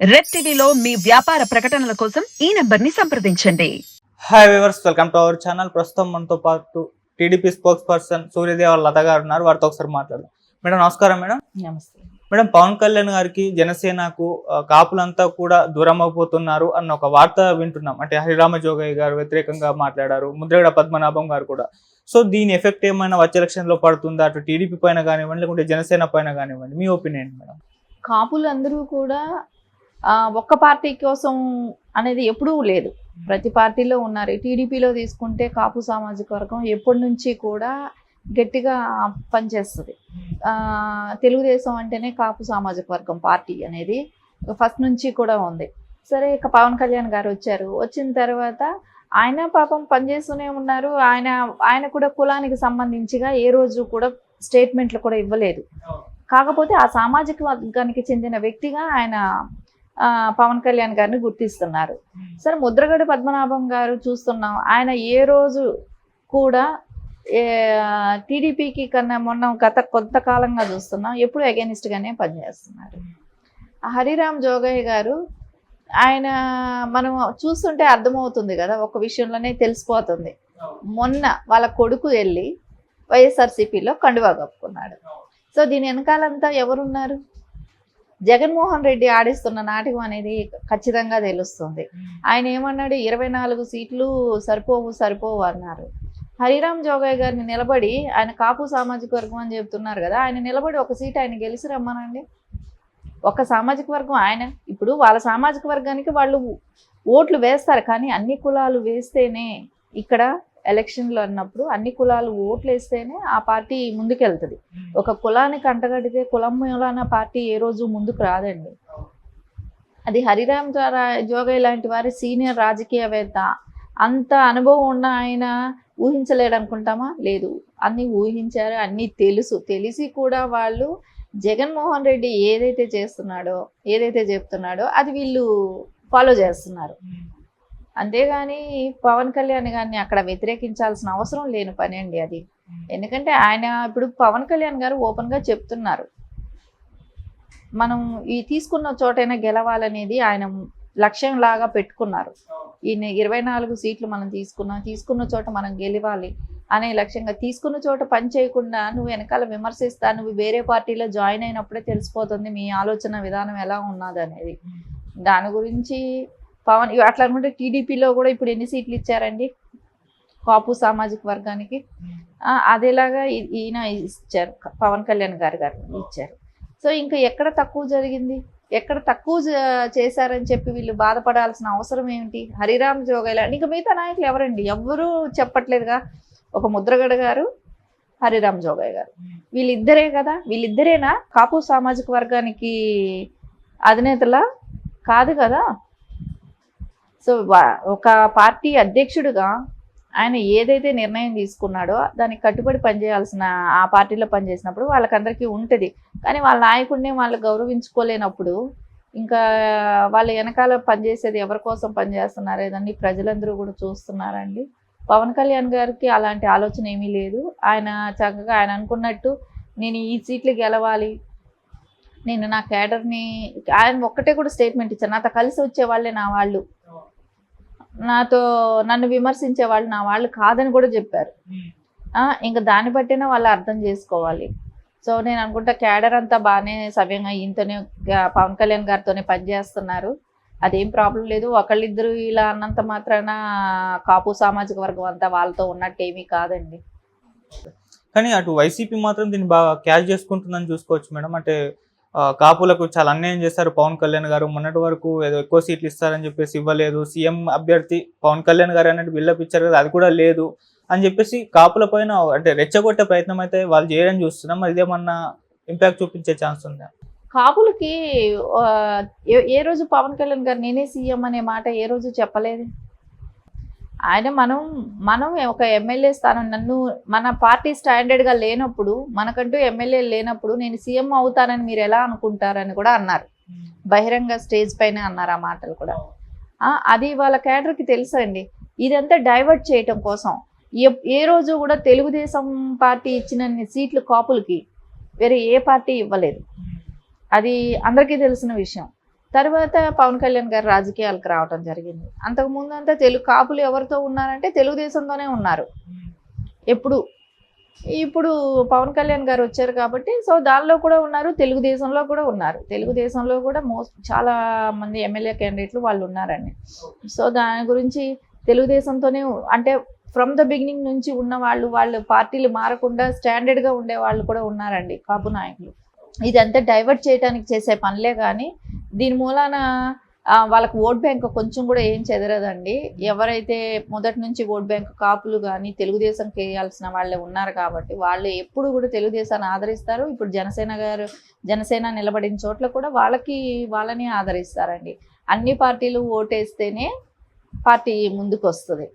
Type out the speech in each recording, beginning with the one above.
Red టీవీలో మీ వ్యాపార ప్రకటనల కోసం ఈ నెంబర్ని సంప్రదించండి. Hi viewers welcome to our channel ప్రస్తుతం మనతో పాటు TDP spokesperson Suryadeva Latha గారు ఉన్నారు. వారితో ఒకసారి మాట్లాడదాం. మేడం నమస్కారం మేడం. నమస్తే. మేడం పవన్ కళ్యాణ్ గారికి జనసేనకు కాపులంతా కూడా దూరం అయిపోతున్నారు అన్న ఒక వార్త వింటున్నాం. అంటే హరిరామ జోగయ్య గారు వ్యతిరేకంగా మాట్లాడారు. ముద్రగడ పద్మనాభం గారు కూడా. సో దీని ఎఫెక్ట్ ఏమైనా వచ్చే ఎలక్షన్లో పడుతుందా? అటు టీడీపీ పైన కానివ్వండి లేకుంటే జనసేన పైన కానివ్వండి. మీ ఒపీనియన్ మేడం? కాపులందరూ కూడా ఆ, ఒక్క పార్టీ కోసం అనేది ఎప్పుడూ లేదు. ప్రతి పార్టీలో ఉన్నారు. టీడీపీలో తీసుకుంటే కాపు సామాజిక వర్గం ఎప్పటి నుంచి కూడా గట్టిగా పనిచేస్తుంది. తెలుగుదేశం అంటేనే కాపు సామాజిక వర్గం పార్టీ అనేది ఫస్ట్ నుంచి కూడా ఉంది. సరే ఇక పవన్ కళ్యాణ్ గారు వచ్చారు. వచ్చిన తర్వాత ఆయన పాపం పనిచేస్తూనే ఉన్నారు. ఆయన ఆయన కూడా కులానికి సంబంధించిగా ఏ రోజు కూడా స్టేట్మెంట్లు కూడా ఇవ్వలేదు. కాకపోతే ఆ సామాజిక వర్గానికి చెందిన వ్యక్తిగా ఆయన పవన్ కళ్యాణ్ గారిని గుర్తిస్తున్నారు. సరే ముద్రగడి పద్మనాభం గారు చూస్తున్నాం. ఆయన ఏ రోజు కూడా టీడీపీకి కన్నా మొన్న గత కొంతకాలంగా చూస్తున్నాం. ఎప్పుడు అగెనిస్ట్గానే పనిచేస్తున్నారు. హరిరామ్ జోగయ్య గారు ఆయన మనం చూస్తుంటే అర్థమవుతుంది కదా ఒక విషయంలోనే తెలిసిపోతుంది. మొన్న వాళ్ళ కొడుకు వెళ్ళి వైఎస్ఆర్సీపీలో కండువా కప్పుకున్నాడు. సో దీని వెనకాలంతా ఎవరున్నారు? జగన్మోహన్ రెడ్డి ఆడిస్తున్న నాటకం అనేది ఖచ్చితంగా తెలుస్తుంది. ఆయన ఏమన్నాడు? ఇరవై నాలుగు సీట్లు సరిపోవు సరిపోవు అన్నారు. హరిరామ్ జోగయ్య గారిని నిలబడి ఆయన కాపు సామాజిక వర్గం అని చెప్తున్నారు కదా ఆయన నిలబడి ఒక సీట్ ఆయన గెలిచి రమ్మనండి. ఒక సామాజిక వర్గం ఆయన ఇప్పుడు వాళ్ళ సామాజిక వర్గానికి వాళ్ళు ఓట్లు వేస్తారు కానీ అన్ని కులాలు వేస్తేనే ఇక్కడ ఎలక్షన్లు అన్నప్పుడు అన్ని కులాలు ఓట్లు వేస్తేనే ఆ పార్టీ ముందుకెళ్తుంది. ఒక కులానికి అంటగడితే కులం మూలాన పార్టీ ఏ రోజు ముందుకు రాదండి. అది హరిరామ్ జోరా- జోగయ్య లాంటి వారి సీనియర్ రాజకీయవేత్త అంత అనుభవం ఉన్న ఆయన ఊహించలేడు అనుకుంటామా లేదు. అన్ని ఊహించారు అన్ని తెలుసు. తెలిసి కూడా వాళ్ళు జగన్మోహన్ రెడ్డి ఏదైతే చేస్తున్నాడో ఏదైతే చెప్తున్నాడో అది వీళ్ళు ఫాలో చేస్తున్నారు. అంతేగాని పవన్ కళ్యాణ్ గారిని అక్కడ వ్యతిరేకించాల్సిన అవసరం లేని పని అండి అది. ఎందుకంటే ఆయన ఇప్పుడు పవన్ కళ్యాణ్ గారు ఓపెన్గా చెప్తున్నారు. మనం ఈ తీసుకున్న చోటైనా గెలవాలనేది ఆయన లక్ష్యం లాగా పెట్టుకున్నారు. ఈ ఇరవై నాలుగు సీట్లు మనం తీసుకున్నాం తీసుకున్న చోట మనం గెలవాలి అనే లక్ష్యంగా తీసుకున్న చోట పని చేయకుండా నువ్వు వెనకాల విమర్శిస్తా నువ్వు వేరే పార్టీలో జాయిన్ అయినప్పుడే తెలిసిపోతుంది మీ ఆలోచన విధానం ఎలా ఉన్నది అనేది దాని గురించి పవన్ అట్లా అనుకుంటే టీడీపీలో కూడా ఇప్పుడు ఎన్ని సీట్లు ఇచ్చారండి? కాపు సామాజిక వర్గానికి. అదేలాగా ఈయన ఇచ్చారు పవన్ కళ్యాణ్ గారు గారు ఇచ్చారు. సో ఇంకా ఎక్కడ తక్కువ జరిగింది? ఎక్కడ తక్కువ చేశారని చెప్పి వీళ్ళు బాధపడాల్సిన అవసరం ఏమిటి? హరిరామ్ జోగయ్య ఇంకా మిగతా నాయకులు ఎవరండి? ఎవ్వరూ చెప్పట్లేదుగా. ఒక ముద్రగడ గారు హరిరామ్ జోగయ్య గారు. వీళ్ళిద్దరే కదా? వీళ్ళిద్దరేనా? కాపు సామాజిక వర్గానికి అధినేతలా? కాదు కదా? సో ఒక పార్టీ అధ్యక్షుడిగా ఆయన ఏదైతే నిర్ణయం తీసుకున్నాడో దానికి కట్టుబడి పనిచేయాల్సిన ఆ పార్టీలో పనిచేసినప్పుడు వాళ్ళకందరికీ ఉంటుంది. కానీ వాళ్ళ నాయకుడిని వాళ్ళు గౌరవించుకోలేనప్పుడు ఇంకా వాళ్ళ వెనకాల పనిచేసేది ఎవరి కోసం పనిచేస్తున్నారు ఏదండి? ప్రజలందరూ కూడా చూస్తున్నారండి. పవన్ కళ్యాణ్ గారికి అలాంటి ఆలోచన ఏమీ లేదు. ఆయన చక్కగా ఆయన అనుకున్నట్టు నేను ఈ సీట్లు గెలవాలి. నేను నా క్యాడర్ని ఆయన ఒక్కటే కూడా స్టేట్మెంట్ ఇచ్చాను నాతో కలిసి వచ్చే వాళ్ళే నా వాళ్ళు. నాతో నన్ను విమర్శించే వాళ్ళు నా వాళ్ళు కాదని కూడా చెప్పారు. ఇంకా దాన్ని బట్టినా వాళ్ళు అర్థం చేసుకోవాలి. సో నేను అనుకుంటా క్యాడర్ అంతా బాగానే సవ్యంగా ఈయనతోనే పవన్ కళ్యాణ్ గారితోనే పనిచేస్తున్నారు. అదేం ప్రాబ్లం లేదు. ఒకళ్ళిద్దరు ఇలా అన్నంత మాత్రాన కాపు సామాజిక వర్గం అంతా వాళ్ళతో ఉన్నట్టు ఏమీ కాదండి. కానీ అటు వైసీపీ మాత్రం దీన్ని బాగా క్యాష్ చేసుకుంటుందని చూసుకోవచ్చు మేడం. అంటే కాపులకు చాలా అన్యాయం చేశారు. పవన్ కళ్యాణ్ గారు మొన్నటి వరకు ఏదో ఎక్కువ సీట్లు ఇస్తారని చెప్పేసి ఇవ్వలేదు. సీఎం అభ్యర్థి పవన్ కళ్యాణ్ గారు అన్నట్టు బిల్డప్ ఇచ్చారు కదా అది కూడా లేదు అని చెప్పేసి కాపుల పైన అంటే రెచ్చగొట్టే ప్రయత్నం అయితే వాళ్ళు చేయడం చూస్తున్నాం. మరి ఇదేమన్నా ఇంపాక్ట్ చూపించే ఛాన్స్ ఉందా? కాపులకి ఏ- ఏ రోజు పవన్ కళ్యాణ్ గారు నేనే సీఎం అనే మాట ఏ రోజు చెప్పలేదు? ఆయన మనం మనం ఒక ఎమ్మెల్యే స్థానం నన్ను మన పార్టీ స్టాండర్డ్గా లేనప్పుడు మనకంటూ ఎమ్మెల్యే లేనప్పుడు నేను సీఎం అవుతానని మీరు ఎలా అనుకుంటారని కూడా అన్నారు. బహిరంగ స్టేజ్ పైన అన్నారు ఆ మాటలు కూడా. అది వాళ్ళ క్యాడర్కి తెలుసండి ఇదంతా డైవర్ట్ చేయటం కోసం. ఏ- ఏ రోజు కూడా తెలుగుదేశం పార్టీ ఇచ్చిన సీట్లు కాపులకి వేరే ఏ పార్టీ ఇవ్వలేదు. అది అందరికీ తెలిసిన విషయం. తర్వాత పవన్ కళ్యాణ్ గారు రాజకీయాలకు రావటం జరిగింది. అంతకు ముందు అంతా తెలుగు కాపులు ఎవరితో ఉన్నారంటే తెలుగుదేశంతోనే ఉన్నారు. ఎప్పుడు? ఇప్పుడు పవన్ కళ్యాణ్ గారు వచ్చారు కాబట్టి సో దానిలో కూడా ఉన్నారు తెలుగుదేశంలో కూడా ఉన్నారు. తెలుగుదేశంలో కూడా మోస్ట్ చాలా మంది ఎమ్మెల్యే క్యాండిడేట్లు వాళ్ళు ఉన్నారండి. సో దాని గురించి తెలుగుదేశంతోనే అంటే ఫ్రమ్ ద బిగినింగ్ నుంచి ఉన్న వాళ్ళు వాళ్ళు పార్టీలు మారకుండా స్టాండర్డ్గా ఉండే వాళ్ళు కూడా ఉన్నారండి కాపు నాయకులు. ఇదంతా డైవర్ట్ చేయడానికి చేసే పనులే కానీ దీని మూలాన వాళ్ళకి ఓట్ బ్యాంక్ కొంచెం కూడా ఏం చెదరదండి. ఎవరైతే మొదటి నుంచి ఓట్ బ్యాంక్ కాపులు కానీ తెలుగుదేశంకి చేయాల్సిన వాళ్ళే ఉన్నారు కాబట్టి వాళ్ళు ఎప్పుడు కూడా తెలుగుదేశాన్ని ఆదరిస్తారు. ఇప్పుడు జనసేన గారు జనసేన నిలబడిన చోట్ల కూడా వాళ్ళకి వాళ్ళని ఆదరిస్తారండి. అన్ని పార్టీలు ఓటేస్తేనే పార్టీ ముందుకు వస్తుంది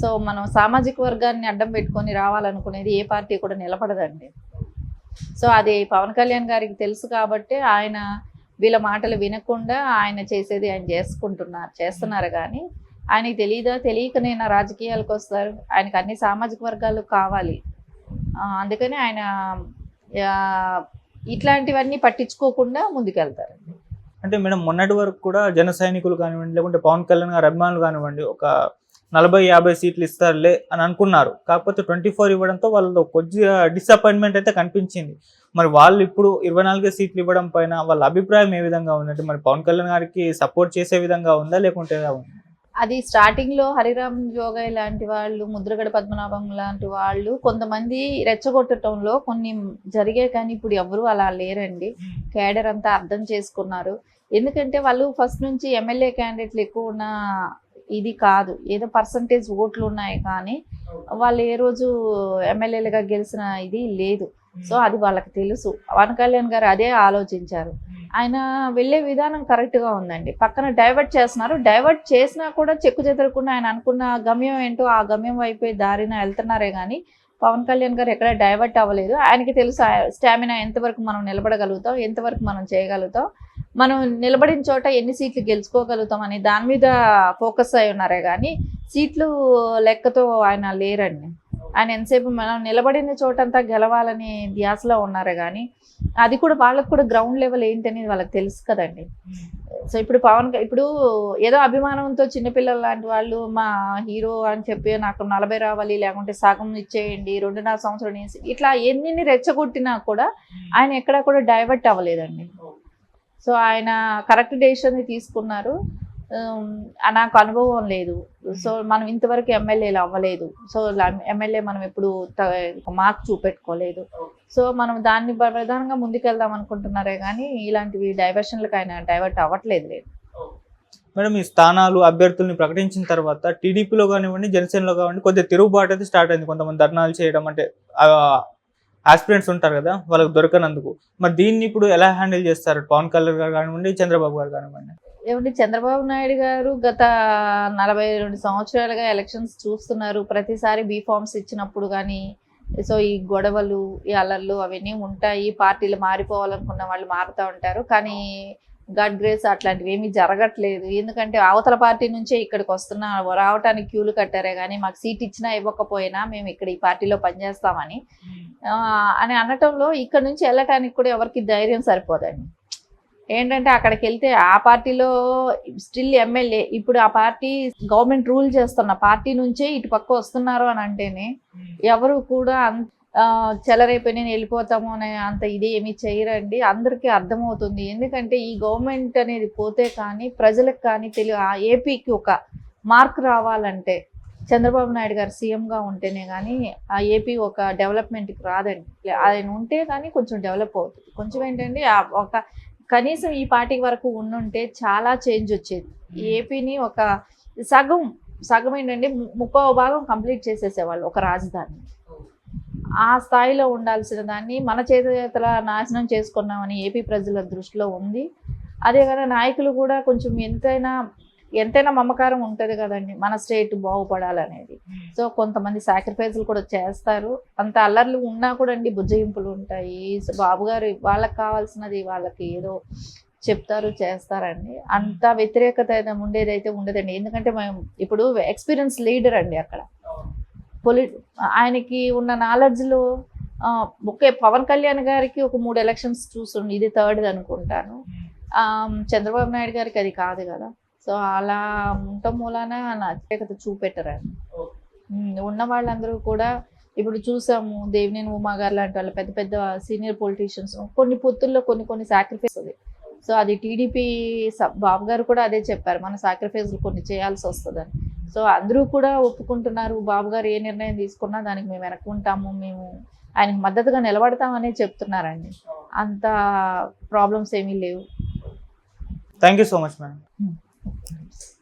సో మనం సామాజిక వర్గాన్ని అడ్డం పెట్టుకొని రావాలనుకునేది ఏ పార్టీ కూడా నిలబడదండి. సో అది పవన్ కళ్యాణ్ గారికి తెలుసు కాబట్టి ఆయన వీళ్ళ మాటలు వినకుండా ఆయన చేసేది ఆయన చేసుకుంటున్నారు చేస్తున్నారు కానీ ఆయనకి తెలియదా తెలియక నేను రాజకీయాలకు వస్తారు. ఆయనకు అన్ని సామాజిక వర్గాలు కావాలి. అందుకని ఆయన ఇట్లాంటివన్నీ పట్టించుకోకుండా ముందుకెళ్తారు అంటే మేడం మొన్నటి వరకు కూడా జన సైనికులు కానివ్వండి లేకుంటే పవన్ కళ్యాణ్ గారు అభిమానులు కానివ్వండి ఒక నలభై యాభై సీట్లు ఇస్తారులే అని అనుకున్నారు. కాకపోతే ట్వంటీ ఫోర్ ఇవ్వడంతో వాళ్ళలో కొద్దిగా డిసప్పాయింట్మెంట్ అయితే కనిపించింది. మరి వాళ్ళు ఇప్పుడు ఇరవై నాలుగే సీట్లు ఇవ్వడం పైన వాళ్ళ అభిప్రాయం ఏ విధంగా ఉందంటే మరి పవన్ కళ్యాణ్ గారికి సపోర్ట్ చేసే విధంగా ఉందా లేకుంటే ఉంది? అది స్టార్టింగ్లో హరిరామ్ జోగయ్య లాంటి వాళ్ళు ముద్రగడ పద్మనాభం లాంటి వాళ్ళు కొంతమంది రెచ్చగొట్టడంలో కొన్ని జరిగే కానీ ఇప్పుడు ఎవరు అలా లేరండి. కేడర్ అంతా అర్థం చేసుకున్నారు. ఎందుకంటే వాళ్ళు ఫస్ట్ నుంచి ఎమ్మెల్యే క్యాండిడేట్లు ఎక్కువ ఉన్న ఇది కాదు. ఏదో పర్సంటేజ్ ఓట్లు ఉన్నాయి కానీ వాళ్ళు ఏ రోజు ఎమ్మెల్యేలుగా గెలిచిన ఇది లేదు. సో అది వాళ్ళకి తెలుసు. పవన్ కళ్యాణ్ గారు అదే ఆలోచించారు. ఆయన వెళ్ళే విధానం correct గా ఉందండి. పక్కన డైవర్ట్ చేస్తున్నారు. డైవర్ట్ చేసినా కూడా చెక్కు చెదరకుండా ఆయన అనుకున్న గమ్యం ఏంటో ఆ గమ్యం వైపే దారిన వెళ్తున్నారే కానీ పవన్ కళ్యాణ్ గారు ఎక్కడ డైవర్ట్ అవ్వలేదు. ఆయనకి తెలుసు స్టామినా ఎంతవరకు మనం నిలబడగలుగుతాం ఎంతవరకు మనం చేయగలుగుతాం. మనం నిలబడిన చోట ఎన్ని సీట్లు గెలుచుకోగలుగుతాం అని దాని మీద ఫోకస్ అయి ఉన్నారే కానీ సీట్లు లెక్కతో ఆయన లేరండి. ఆయన ఎంతసేపు మనం నిలబడిన చోటంతా గెలవాలని ధ్యాసలో ఉన్నారే కానీ అది కూడా వాళ్ళకు కూడా గ్రౌండ్ లెవెల్ ఏంటనేది వాళ్ళకి తెలుసు కదండి. సో ఇప్పుడు పవన్ ఇప్పుడు ఏదో అభిమానంతో చిన్నపిల్లలు లాంటి వాళ్ళు మా హీరో అని చెప్పి నాకు నలభై రావాలి లేకుంటే సగం ఇచ్చేయండి రెండున్నర సంవత్సరం వేసి ఇట్లా ఎన్ని రెచ్చగొట్టినా కూడా ఆయన ఎక్కడా కూడా డైవర్ట్ అవ్వలేదండి. సో ఆయన కరెక్ట్ డెసిషన్ తీసుకున్నారు. నాకు అనుభవం లేదు. సో మనం ఇంతవరకు ఎమ్మెల్యేలు అవ్వలేదు. సో ఎమ్మెల్యే మనం ఎప్పుడు మార్క్ చూపెట్టుకోలేదు. సో మనం దాన్ని ప్రధానంగా ముందుకెళ్దాం అనుకుంటున్నారే కానీ ఇలాంటివి డైవర్షన్లకు ఆయన డైవర్ట్ అవ్వట్లేదు లేదు. మేడం ఈ స్థానాలు అభ్యర్థుల్ని ప్రకటించిన తర్వాత టీడీపీలో కానివ్వండి జనసేనలో కానివ్వండి కొద్దిగా తిరుగుబాటు అయితే స్టార్ట్ అయింది. కొంతమంది ధర్నాలు చేయడం అంటే ఆస్పిరెంట్స్ ఉంటారు కదా వాళ్ళకి దొరకనందుకు. మరి దీన్ని ఇప్పుడు ఎలా హ్యాండిల్ చేస్తారు? పవన్ కళ్యాణ్ గారు కానివ్వండి చంద్రబాబు గారు కానివ్వండి? ఏమంటే చంద్రబాబు నాయుడు గారు గత నలభై రెండు సంవత్సరాలుగా ఎలక్షన్స్ చూస్తున్నారు. ప్రతిసారి బీ ఫార్మ్స్ ఇచ్చినప్పుడు కానీ సో ఈ గొడవలు ఈ అలర్లు అవన్నీ ఉంటాయి. పార్టీలు మారిపోవాలనుకున్న వాళ్ళు మారుతూ ఉంటారు. కానీ గాడ్ గ్రేస్ అట్లాంటివి ఏమీ జరగట్లేదు. ఎందుకంటే అవతల పార్టీ నుంచే ఇక్కడికి వస్తున్నా రావటానికి క్యూలు కట్టారే కానీ మాకు సీట్ ఇచ్చినా ఇవ్వకపోయినా మేము ఇక్కడ ఈ పార్టీలో పనిచేస్తామని. అని అనటంలో ఇక్కడ నుంచి వెళ్ళటానికి కూడా ఎవరికి ధైర్యం సరిపోదండి. ఏంటంటే అక్కడికి వెళ్తే ఆ పార్టీలో స్టిల్ ఎమ్మెల్యే ఇప్పుడు ఆ పార్టీ గవర్నమెంట్ రూల్ చేస్తున్న పార్టీ నుంచే ఇటు పక్క వస్తున్నారు అని అంటేనే ఎవరు కూడా అన్- చెలరైపోయి నేను వెళ్ళిపోతాము అనే అంత ఇది ఏమి చేయరండి. అందరికీ అర్థమవుతుంది. ఎందుకంటే ఈ గవర్నమెంట్ అనేది పోతే కానీ ప్రజలకు కానీ తెలియ ఏపీకి ఒక మార్క్ రావాలంటే చంద్రబాబు నాయుడు గారు సీఎంగా ఉంటేనే కానీ ఆ ఏపీ ఒక డెవలప్మెంట్కి రాదండి. ఆయన ఉంటే కానీ కొంచెం డెవలప్ అవుతుంది. కొంచెం ఏంటంటే ఒక కనీసం ఈ పార్టీ వరకు ఉండుంటే చాలా చేంజ్ వచ్చేది. ఏపీని ఒక సగం సగం ఏంటంటే ముప్పై భాగం కంప్లీట్ చేసేసేవాళ్ళు ఒక రాజధాని. ఆ స్థాయిలో ఉండాల్సిన దాన్ని మన చేతుల నాశనం చేసుకున్నామని ఏపీ ప్రజల దృష్టిలో ఉంది. అదే కదా నాయకులు కూడా కొంచెం ఎంతైనా ఎంతైనా మమకారం ఉంటుంది కదండి. మన స్టేట్ బాగుపడాలనేది. సో కొంతమంది సాక్రిఫైస్లు కూడా చేస్తారు. అంత అల్లర్లు ఉన్నా కూడా అండి బుజ్జగింపులు ఉంటాయి. బాబు గారు వాళ్ళకి కావాల్సినది వాళ్ళకి ఏదో చెప్తారు చేస్తారండి. అంత వ్యతిరేకత ఏదో ఉండేదైతే ఉండదండి. ఎందుకంటే మేము ఇప్పుడు ఎక్స్పీరియన్స్ లీడర్ అండి అక్కడ. పొలి ఆయనకి ఉన్న నాలెడ్జ్లో ఒకే పవన్ కళ్యాణ్ గారికి ఒక మూడు ఎలక్షన్స్ చూస్తుండే ఇది థర్డ్ అనుకుంటాను. చంద్రబాబు నాయుడు గారికి అది కాదు కదా. సో అలా ఉండటం మూలాన నచ్చకత చూపెట్టరండి. ఉమ్, ఉన్న వాళ్ళందరూ కూడా ఇప్పుడు చూసాము దేవినేని ఉమా గారు లాంటి వాళ్ళు పెద్ద పెద్ద సీనియర్ పొలిటీషియన్స్ కొన్ని పొత్తుల్లో కొన్ని కొన్ని సాక్రిఫైస్ అది సో అది టీడీపీ బాబు గారు కూడా అదే చెప్పారు మన సాక్రిఫైస్ కొన్ని చేయాల్సి వస్తుందని. సో అందరూ కూడా ఒప్పుకుంటున్నారు బాబు గారు ఏ నిర్ణయం తీసుకున్నా దానికి మేము వెనక్కుంటాము మేము ఆయనకు మద్దతుగా నిలబడతామనే చెప్తున్నారండి. అంత ప్రాబ్లమ్స్ ఏమీ లేవు. Thank you so much madam Thanks.